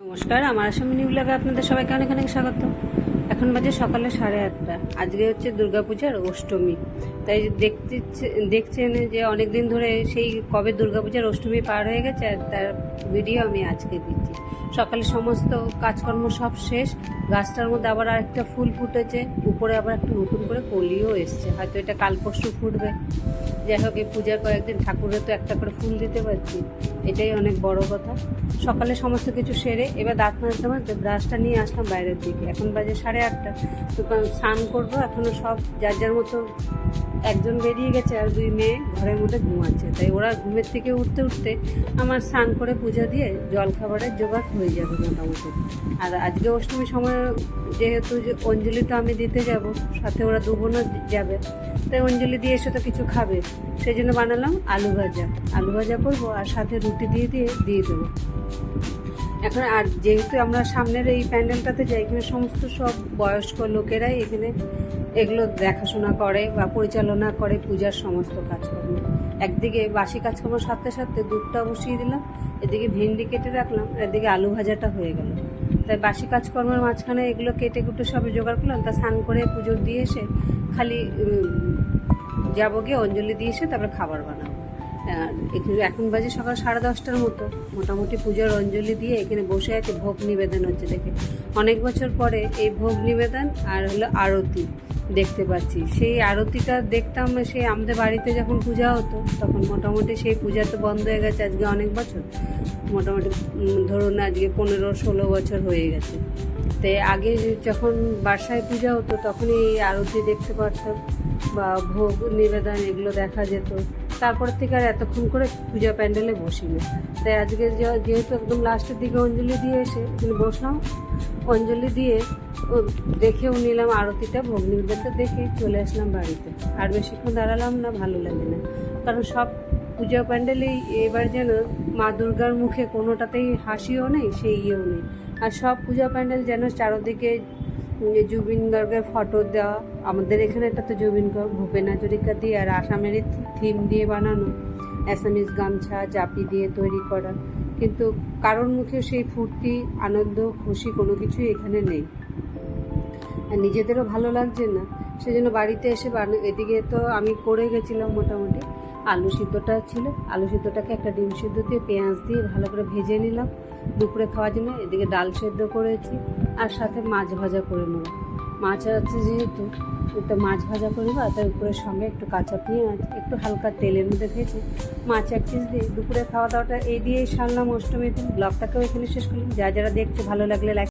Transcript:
নমস্কার, আমার আসামি নিউলাগে আপনাদের সবাইকে অনেক অনেক স্বাগত। এখন বাজে সকালে সাড়ে আটটা। আজকে হচ্ছে দুর্গাপূজার অষ্টমী। তাই দেখতে দেখছেন যে অনেক দিন ধরে সেই কবে দুর্গাপূজার অষ্টমী পার হয়ে গেছে আর তার ভিডিও আমি আজকে দিচ্ছি। সকালে সমস্ত কাজকর্ম সব শেষ, গাছটার মধ্যে আবার আরেকটা ফুল ফুটেছে, উপরে আবার একটা নতুন করে কলিও এসছে। হয়তো এটা কাল পরশু ফুটবে। যাই হোক, এই পূজার কয়েকদিন ঠাকুরের তো একটা করে ফুল দিতে পারছি। এটাই অনেক বড় কথা। সকালে সমস্ত কিছু সেরে এবার দাঁত মাজতে মাজতে ব্রাশটা নিয়ে আসলাম বাইরের দিকে। এখন বাজে সাড়ে আটটা। তো স্নান করব এখনও সব যার যার মতো একজন বেরিয়ে গেছে আর দুই মেয়ে ঘরের মধ্যে ঘুমাচ্ছে। তাই ওরা ঘুমের থেকে উঠতে উঠতে আমার স্নান করে পূজা দিয়ে জল খাবারের জোগাড় হয়ে যাবে মোটামুটি। আর আজকে অষ্টমীর সময় যেহেতু যে অঞ্জলি তো আমি দিতে যাব, সাথে ওরা দু বোনও যাবে। তাই অঞ্জলি দিয়ে এসে তো কিছু খাবে। সেই জন্য বানালাম আলু ভাজা। আলু ভাজা করব আর সাথে রুটি দিয়ে দিয়ে দিয়ে দেবো। এখন আর যেহেতু আমরা সামনের এই প্যান্ডেলটাতে যাই, এখানে সমস্ত সব বয়স্ক লোকেরাই এখানে এগুলো দেখাশোনা করে বা পরিচালনা করে পূজার সমস্ত কাজকর্ম। একদিকে বাসি কাজকর্ম সারতে সারতে দুধটা বসিয়ে দিলাম, এদিকে ভেন্ডি কেটে রাখলাম এদিকে আলু ভাজাটা হয়ে গেল। তাই বাসি কাজকর্মের মাঝখানে এগুলো কেটে কুটে সব জোগাড় করলাম, তা স্নান করে পুজো দিয়ে এসে খালি যাব গিয়ে অঞ্জলি দিয়ে এসে তারপরে খাবার বানাবো। এখানে- এখন বাজে সকাল সাড়ে দশটার মতো। মোটামুটি পুজোর অঞ্জলি দিয়ে এখানে বসে আছে, ভোগ নিবেদন হচ্ছে দেখে। অনেক বছর পরে এই ভোগ নিবেদন আর হলো আরতি দেখতে পাচ্ছি। সেই আরতিটা দেখতাম, সেই আমাদের বাড়িতে যখন পূজা হতো, তখন মোটামুটি সেই পূজা তো বন্ধ হয়ে গেছে আজকে অনেক বছর। মোটামুটি ধরুন আজকে পনেরো, ষোলো বছর হয়ে গেছে। তাই আগে যখন বাসায় পূজা হতো তখন এই আরতি দেখতে পারতাম। বা ভোগ নিবেদন এগুলো দেখা যেত। তারপর থেকে আর এতক্ষণ করে পূজা প্যান্ডেলে বসি না তাই আজকে যেহেতু একদম লাস্টের দিকে অঞ্জলি দিয়ে এসে বসলাম, অঞ্জলি দিয়ে দেখেও নিলাম আরতিটা, ভোগ নিবেদনটা দেখে চলে আসলাম বাড়িতে। আর বেশিক্ষণ দাঁড়ালাম না, ভালো লাগে না। কারণ সব পূজা প্যান্ডেলেই এবার যেন মা দুর্গার মুখে কোনোটাতেই হাসিও নেই, সেই ইয়েও নেই। আর সব পূজা প্যান্ডেল যেন চারোদিকে যে জুবিন গার্গের ফটো দেওয়া, আমাদের এখানে এটা তো জুবিন গার্গ, ভূপেন হাজরিকা দিয়ে আর আসামেরই থিম দিয়ে বানানো অ্যাসামিস গামছা, জাপি দিয়ে তৈরি করা। কিন্তু কারোর মুখে সেই ফুর্তি, আনন্দ, খুশি কোনো কিছুই এখানে নেই। আর নিজেদেরও ভালো লাগছে না। সেজন্য বাড়িতে এসে এদিকে তো আমি করে গেছিলাম মোটামুটি। আলু সিদ্ধটা ছিল। আলু সিদ্ধটাকে একটা ডিম সিদ্ধ দিয়ে পেঁয়াজ দিয়ে ভালো করে ভেজে নিলাম। দুপুরে খাওয়ার জন্য এদিকে ডাল সেদ্ধ করেছি। আর সাথে মাছ ভাজা করে নেব। মাছ আছে যেহেতু, একটু মাছ ভাজা করব আর তার উপরের সঙ্গে একটু কাঁচা পেঁয়াজ, একটু হালকা তেলের মধ্যে ভেজে মাছ এক পিস দিয়ে দুপুরে খাওয়া দাওয়াটা এই দিয়েই সারলাম অষ্টমীতে ব্লগটাকেও এখানে শেষ করলাম। যা যারা দেখছে ভালো লাগলে লাইক